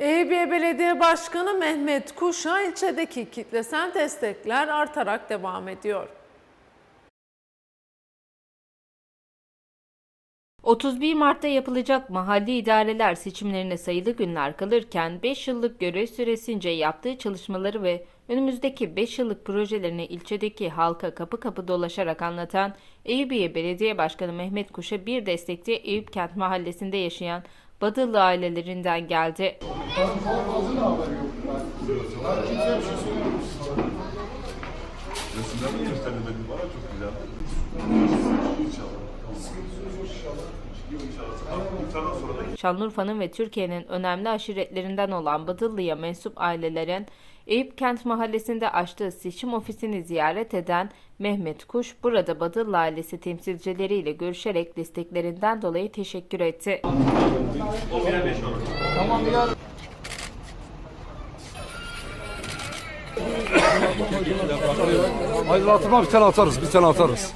Eyüpiye Belediye Başkanı Mehmet Kuş'a ilçedeki kitlesel destekler artarak devam ediyor. 31 Mart'ta yapılacak mahalli idareler seçimlerine sayılı günler kalırken 5 yıllık görev süresince yaptığı çalışmaları ve önümüzdeki 5 yıllık projelerini ilçedeki halka kapı kapı dolaşarak anlatan Eyüpiye Belediye Başkanı Mehmet Kuş'a bir destekçi Eyüp Kent Mahallesi'nde yaşayan Badıllı ailelerinden geldi. Şanlıurfa'nın ve Türkiye'nin önemli aşiretlerinden olan Badıllı'ya mensup ailelerin Eyüp Kent Mahallesi'nde açtığı seçim ofisini ziyaret eden Mehmet Kuş, burada Badıllı ailesi temsilcileriyle görüşerek desteklerinden dolayı teşekkür etti. Aydınlatma bir tane atarız, bir tane atarız.